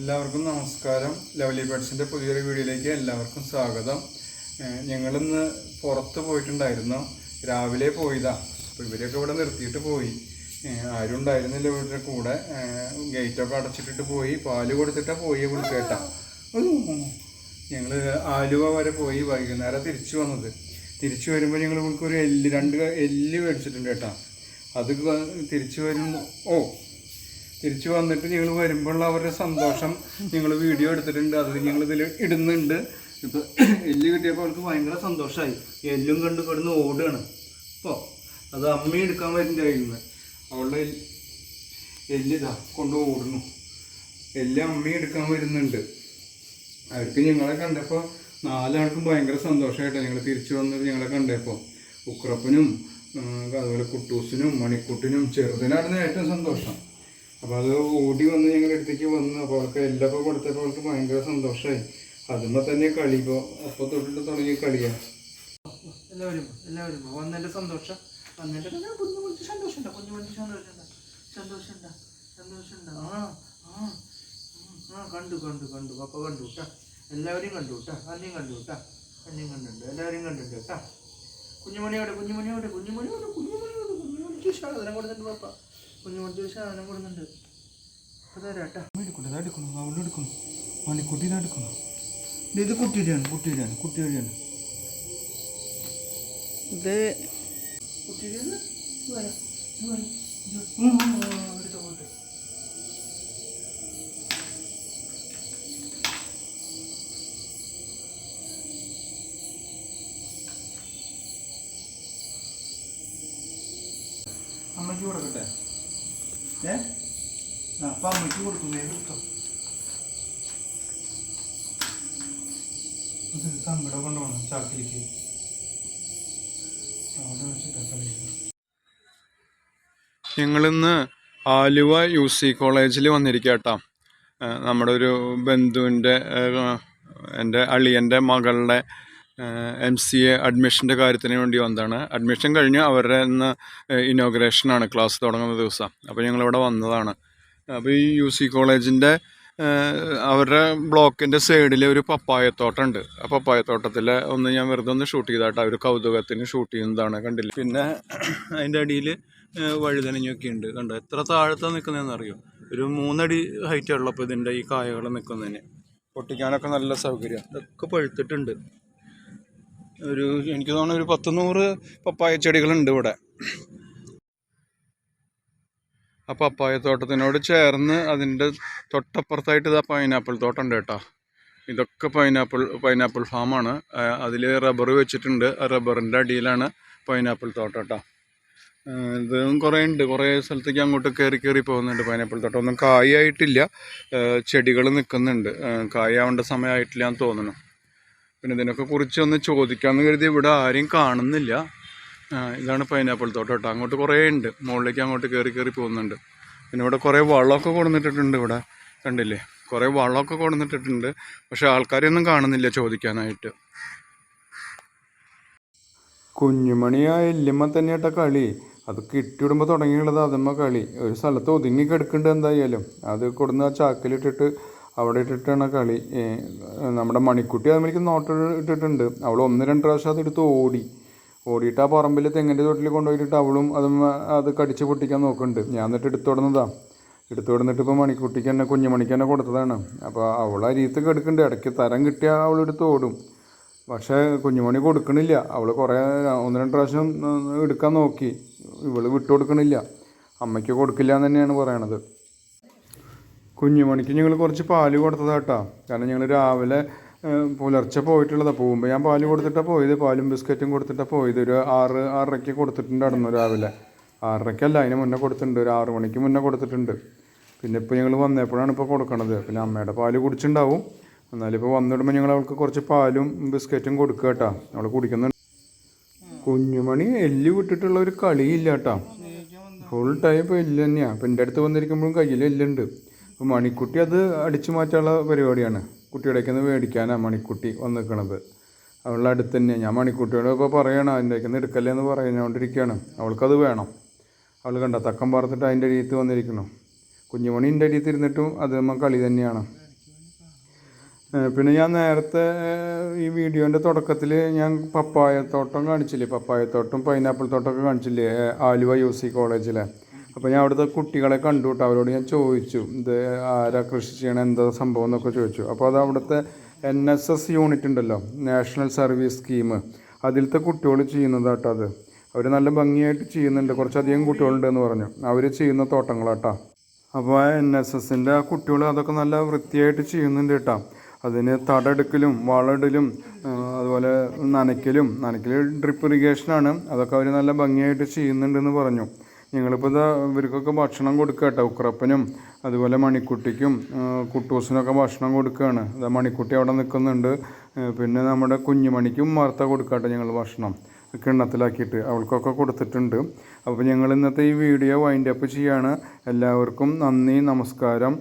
എല്ലാവർക്കും നമസ്കാരം. ലവലി ബേഡ്സിന്റെ പുതിയൊരു വീഡിയോയിലേക്ക് എല്ലാവർക്കും സ്വാഗതം. ഞങ്ങളിന്ന് പുറത്ത് പോയിട്ടുണ്ടായിരുന്നു. രാവിലെ പോയതാ. അപ്പോൾ ഇവരെയൊക്കെ ഇവിടെ നിർത്തിയിട്ട് പോയി. ആരും ഉണ്ടായിരുന്നില്ല ഇവരുടെ കൂടെ. ഗേറ്റൊക്കെ അടച്ചിട്ടിട്ട് പോയി. പാൽ കൊടുത്തിട്ടാ പോയി വിളിക്കേട്ടാ ഞങ്ങൾ ആലുവ വരെ പോയി വൈകുന്നേരം തിരിച്ചു വന്നത്. തിരിച്ചു വരുമ്പോൾ ഞങ്ങൾ ഇവൾക്ക് ഒരു എല്ല് രണ്ട് എല്ല് മേടിച്ചിട്ടുണ്ട് കേട്ടാ. അത് തിരിച്ചു വരുമ്പോൾ ഓ തിരിച്ചു വന്നിട്ട് ഞങ്ങൾ വരുമ്പോൾ അവരുടെ സന്തോഷം ഞങ്ങൾ വീഡിയോ എടുത്തിട്ടുണ്ട് അത് ഞങ്ങൾ ഇതിൽ ഇടുന്നുണ്ട്. ഇപ്പൊ എല്ല് കിട്ടിയപ്പോൾ അവർക്ക് ഭയങ്കര സന്തോഷമായി എല്ലും കണ്ട് കിടന്ന് ഓടുകയാണ്. അപ്പോൾ അത് അമ്മ എടുക്കാൻ വരുന്നുണ്ടായിരുന്നു അവളുടെ എല്ല് എല്ലിതാ കൊണ്ട് ഓടുന്നു. എല്ല് അമ്മ എടുക്കാൻ വരുന്നുണ്ട്. അവർക്ക് ഞങ്ങളെ കണ്ടപ്പോൾ നാലാൾക്കും ഭയങ്കര സന്തോഷമായിട്ടാണ് ഞങ്ങൾ തിരിച്ചു വന്നത് ഞങ്ങളെ കണ്ടപ്പോൾ ഉക്രപ്പനും അതുപോലെ കുട്ടൂസിനും മണിക്കുട്ടിനും ചെറുതിനായിരുന്നു ഏറ്റവും സന്തോഷം. അപ്പോൾ അത് ഓടി വന്ന് ഞങ്ങളുടെ അടുത്തേക്ക് വന്ന് അപ്പോൾ അവൾക്ക് ഇപ്പോൾ കൊടുത്തപ്പോൾ അവൾക്ക് ഭയങ്കര സന്തോഷമായി അതുമ്പോൾ തന്നെ കളി ഇപ്പോൾ അപ്പോൾ തൊട്ടിട്ട് തുടങ്ങിയ കളിയാണ് എല്ലാവരും എല്ലാവരും. വന്നതിന്റെ സന്തോഷം. വന്നിട്ട് കുഞ്ഞു കുഞ്ഞു സന്തോഷമുണ്ടോ? കുഞ്ഞു കുഞ്ഞു സന്തോഷമുണ്ടോ? സന്തോഷമുണ്ടോ? സന്തോഷമുണ്ടോ? ആ ആ ആ കണ്ടു കണ്ടു കണ്ടു. അപ്പോൾ കണ്ടു കേട്ടോ. എല്ലാവരെയും കണ്ടു കേട്ടോ. അന്നെയും കണ്ടു കേട്ടോ. അന്നെയും കണ്ടിട്ടുണ്ട്. എല്ലാവരെയും കണ്ടിട്ടുണ്ട് കേട്ടോ. കുഞ്ഞുമണിയോടെ കുഞ്ഞുമണിയോടെ കുഞ്ഞുമണിയോടെ കുഞ്ഞുമണിയോടെ കുഞ്ഞുമണിക്ക് സാധനം കൊടുക്കുന്നുണ്ട് പപ്പ. കുഞ്ഞുമണിക്ക് ഒരു സാധനം കൊടുക്കുന്നുണ്ട്. അപ്പൊ തരാട്ടാ. എടുക്കണം ഇതാ എടുക്കണം. അവളും എടുക്കണം. മണിക്കുട്ടി ഇതാ എടുക്കണം. ഇത് ഇത് കുട്ടിയുടെയാണ് കുട്ടിയുടെയാണ് കുട്ടിയുടെയാണ് ഇത് കുട്ടിയുടെ വരാം ഇത് വരാം ഇത് ഉം, ഉം, ഉം, എടുത്തോ, എടുത്തോ. അമ്മയ്ക്ക് കൊടുക്കട്ടെ ഏ? അപ്പം അമ്മയ്ക്ക് കൊടുക്കുന്നേ എടുത്തോ. ഇത് തമ്മിടെ കൊണ്ടുപോകണം ചാക്കിലേക്ക്. അവിടെ ഞങ്ങളിന്ന് ആലുവ യു സി കോളേജിൽ വന്നിരിക്കുക കേട്ടോ നമ്മുടെ ഒരു ബന്ധുവിന്റെ എന്റെ അളിയന്റെ മകളുടെ എം സി എ അഡ്മിഷന്റെ കാര്യത്തിന് വേണ്ടി വന്നതാണ്. അഡ്മിഷൻ കഴിഞ്ഞ് അവരുടെ ഇന്ന് ഇനോഗ്രേഷനാണ് ക്ലാസ് തുടങ്ങുന്ന ദിവസം. അപ്പോൾ ഞങ്ങളിവിടെ വന്നതാണ്. അപ്പോൾ ഈ യു സി കോളേജിന്റെ അവരുടെ ബ്ലോക്കിന്റെ സൈഡിൽ ഒരു പപ്പായത്തോട്ടമുണ്ട്. ആ പപ്പായത്തോട്ടത്തിൽ ഒന്ന് ഞാൻ വെറുതെ ഒന്ന് ഷൂട്ട് ചെയ്താട്ടോ. ഒരു കൗതുകത്തിന് ഷൂട്ട് ചെയ്യുന്നതാണ് കണ്ടില്ല? പിന്നെ അതിന്റെ അടിയിൽ വഴുതനഞ്ഞൊക്കെ ഉണ്ട്. കണ്ടോ? എത്ര താഴത്താണ് നിൽക്കുന്നതെന്ന് അറിയോ? ഒരു മൂന്നടി ഹൈറ്റ് ഉള്ളപ്പോൾ ഇതിന്റെ ഈ കായകൾ നിൽക്കുന്നതിന് പൊട്ടിക്കാനൊക്കെ നല്ല സൗകര്യം. ഇതൊക്കെ പഴുത്തിട്ടുണ്ട്. ഒരു എനിക്ക് തോന്നുന്നു ഒരു പത്ത് നൂറ് പപ്പായ ചെടികളുണ്ട് ഇവിടെ. ആ പപ്പായ തോട്ടത്തിനോട് ചേർന്ന് അതിന്റെ തൊട്ടപ്പുറത്തായിട്ട് ഇതാ പൈനാപ്പിൾ തോട്ടം ഉണ്ട് കേട്ടോ. ഇതൊക്കെ പൈനാപ്പിൾ പൈനാപ്പിൾ ഫാമാണ് അതിൽ റബ്ബർ വെച്ചിട്ടുണ്ട്. ആ റബ്ബറിന്റെ അടിയിലാണ് പൈനാപ്പിൾ തോട്ടം കേട്ടോ. ഇതും കുറേ ഉണ്ട്. കുറേ സ്ഥലത്തേക്ക് അങ്ങോട്ട് കയറി കയറി പോകുന്നുണ്ട് പൈനാപ്പിൾ തോട്ടം. ഒന്നും കായായിട്ടില്ല. ചെടികൾ നിൽക്കുന്നുണ്ട്. കായാവേണ്ട സമയമായിട്ടില്ല എന്ന് തോന്നുന്നു. പിന്നെ ഇതിനൊക്കെ കുറിച്ച് ഒന്ന് ചോദിക്കാമെന്ന് കരുതി ഇവിടെ ആരെയും കാണുന്നില്ല. ഇതാണ് പൈനാപ്പിൾ തോട്ടം കേട്ടോ. അങ്ങോട്ട് കുറേ ഉണ്ട്. മുകളിലേക്ക് അങ്ങോട്ട് കയറി കയറി പോകുന്നുണ്ട്. പിന്നെ ഇവിടെ കുറേ വളമൊക്കെ കൊടുന്നിട്ടിട്ടുണ്ട് ഇവിടെ. കണ്ടില്ലേ? കുറേ വളമൊക്കെ കൊടുന്നിട്ടിട്ടുണ്ട്. പക്ഷെ ആൾക്കാരെയൊന്നും കാണുന്നില്ല ചോദിക്കാനായിട്ട്. കുഞ്ഞുമണി ആ എല്ലുമ്മ തന്നെയാട്ട കളി. അത് കിട്ടിയിടുമ്പോൾ തുടങ്ങിയുള്ളത് അതമ്മ കളി. ഒരു സ്ഥലത്ത് ഒതുങ്ങി കിടക്കേണ്ടത് എന്തായാലും. അത് കൊടുന്ന് ആ ചാക്കിലിട്ടിട്ട് അവിടെ ഇട്ടിട്ടാണ് കളി. നമ്മുടെ മണിക്കുട്ടി അതുമേലേക്ക് നോട്ട് ഇട്ടിട്ടുണ്ട്. അവൾ ഒന്ന് രണ്ട് പ്രാവശ്യം അതെടുത്ത് ഓടി. ഓടിയിട്ട് ആ പറമ്പിൽ തെങ്ങിന്റെ തൊട്ടിൽ കൊണ്ടുപോയിട്ട് അവളും അത് അത് കടിച്ച് പൊട്ടിക്കാൻ നോക്കുന്നുണ്ട്. ഞാൻ എന്നിട്ട് എടുത്തു കൊടുന്നതാ. എടുത്തു കൊടുത്തിട്ട് ഇപ്പോൾ മണിക്കുട്ടിക്ക് തന്നെ കുഞ്ഞുമണിക്ക് തന്നെ കൊടുത്തതാണ്. അപ്പോൾ അവൾ അരിയത്ത് കെടുക്കുന്നുണ്ട്. ഇടയ്ക്ക് തരം കിട്ടിയാൽ അവൾ എടുത്ത് ഓടും. പക്ഷേ കുഞ്ഞുമണി കൊടുക്കണില്ല. അവൾ കുറേ ഒന്ന് രണ്ട് പ്രാവശ്യം എടുക്കാൻ നോക്കി. ഇവൾ വിട്ടു കൊടുക്കണില്ല. അമ്മയ്ക്ക് കൊടുക്കില്ല എന്ന് തന്നെയാണ് പറയണത്. കുഞ്ഞുമണിക്ക് ഞങ്ങൾ കുറച്ച് പാൽ കൊടുത്തതാട്ടാ. കാരണം ഞങ്ങൾ രാവിലെ പുലർച്ചെ പോയിട്ടുള്ളതാണ് പോകുമ്പോൾ ഞാൻ പാൽ കൊടുത്തിട്ടാണ് പോയത്. പാലും ബിസ്ക്കറ്റും കൊടുത്തിട്ടാണ് പോയത്. ഒരു ആറ് ആറരയ്ക്ക് കൊടുത്തിട്ടുണ്ടായിരുന്നു രാവിലെ. ആറരയ്ക്കല്ല അതിന് മുന്നേ കൊടുത്തിട്ടുണ്ട്. ഒരു ആറ് മണിക്ക് മുന്നേ കൊടുത്തിട്ടുണ്ട്. പിന്നെ ഇപ്പോൾ ഞങ്ങൾ വന്നപ്പോഴാണ് ഇപ്പോൾ കൊടുക്കണത്. പിന്നെ അമ്മയുടെ പാൽ കുടിച്ചിട്ടുണ്ടാവും എന്നാലും ഇപ്പോൾ വന്നിടുമ്പോൾ ഞങ്ങൾ അവൾക്ക് കുറച്ച് പാലും ബിസ്ക്കറ്റും കൊടുക്കുക കേട്ടോ അവൾ കുടിക്കുന്നുണ്ട്. കുഞ്ഞുമണി എല്ല് വിട്ടിട്ടുള്ള ഒരു കളിയില്ല കേട്ടോ ഫുൾ ടൈം ഇപ്പോൾ എല്ല് തന്നെയാണ് അപ്പം എന്റെ അടുത്ത് വന്നിരിക്കുമ്പോഴും കയ്യിൽ എല്ലുണ്ട്. അപ്പോൾ മണിക്കുട്ടി അത് അടിച്ചു മാറ്റാനുള്ള പരിപാടിയാണ്. കുട്ടിയുടെ നിന്ന് മേടിക്കാനാണ് മണിക്കുട്ടി വന്ന് നിൽക്കണത് അവളുടെ അടുത്ത് തന്നെയാണ് ഞാൻ മണിക്കുട്ടിയോട് ഇപ്പോൾ പറയണം അതിന്റെ ഒക്കെ എടുക്കല്ലേ എന്ന് പറഞ്ഞുകൊണ്ടിരിക്കുകയാണ്. അവൾക്കത് വേണം. അവൾ കണ്ട തക്കം പാർത്തിട്ട് അതിന്റെ അടിയത്ത് വന്നിരിക്കണം കുഞ്ഞുമണി എന്റെ അടിയത്ത് ഇരുന്നിട്ടും അത് നമ്മൾ കളി തന്നെയാണ്. പിന്നെ ഞാൻ നേരത്തെ ഈ വീഡിയോന്റെ തുടക്കത്തിൽ ഞാൻ പപ്പായത്തോട്ടം കാണിച്ചില്ലേ? പപ്പായത്തോട്ടം പൈനാപ്പിൾ തോട്ടമൊക്കെ കാണിച്ചില്ലേ? ആലുവ യു സി കോളേജിലെ. അപ്പോൾ ഞാൻ അവിടുത്തെ കുട്ടികളെ കണ്ടു കേട്ടോ അവരോട് ഞാൻ ചോദിച്ചു ഇത് ആരാ കൃഷി ചെയ്യണം? എന്താ സംഭവം? എന്നൊക്കെ ചോദിച്ചു. അപ്പോൾ അത് അവിടുത്തെ എൻ എസ് എസ് യൂണിറ്റ് ഉണ്ടല്ലോ നാഷണൽ സർവീസ് സ്കീം അതിലത്തെ കുട്ടികൾ ചെയ്യുന്നതാട്ടോ അത്. അവർ നല്ല ഭംഗിയായിട്ട് ചെയ്യുന്നുണ്ട്. കുറച്ചധികം കുട്ടികളുണ്ടെന്ന് പറഞ്ഞു. അവർ ചെയ്യുന്ന തോട്ടങ്ങളാട്ടോ. അപ്പോൾ എൻ എസ് എസിന്റെ ആ കുട്ടികൾ അതൊക്കെ നല്ല വൃത്തിയായിട്ട് ചെയ്യുന്നുണ്ട് കേട്ടോ. അതിന് തടെടുക്കലും വളമിടലും അതുപോലെ നനയ്ക്കലും നനയ്ക്കൽ ഡ്രിപ്പ് ഇറിഗേഷനാണ് അതൊക്കെ അവർ നല്ല ഭംഗിയായിട്ട് ചെയ്യുന്നുണ്ടെന്ന് പറഞ്ഞു. ഞങ്ങളിപ്പോൾ ഇതാ ഇവർക്കൊക്കെ ഭക്ഷണം കൊടുക്കുക കേട്ടോ ഉക്രപ്പനും അതുപോലെ മണിക്കുട്ടിക്കും കുട്ടൂസിനൊക്കെ ഭക്ഷണം കൊടുക്കുകയാണ് അതാ മണിക്കുട്ടി അവിടെ നിൽക്കുന്നുണ്ട് പിന്നെ നമ്മുടെ കുഞ്ഞുമണിക്കും വാർത്ത കൊടുക്കട്ടെ ഞങ്ങൾ ഭക്ഷണം. കിണ്ണത്തിലാക്കിയിട്ട് അവൾക്കൊക്കെ കൊടുത്തിട്ടുണ്ട്. അപ്പോൾ ഞങ്ങൾ ഇന്നത്തെ ഈ വീഡിയോ വൈൻഡ് അപ്പ് ചെയ്യാണ്. എല്ലാവർക്കും നന്ദി നമസ്കാരം.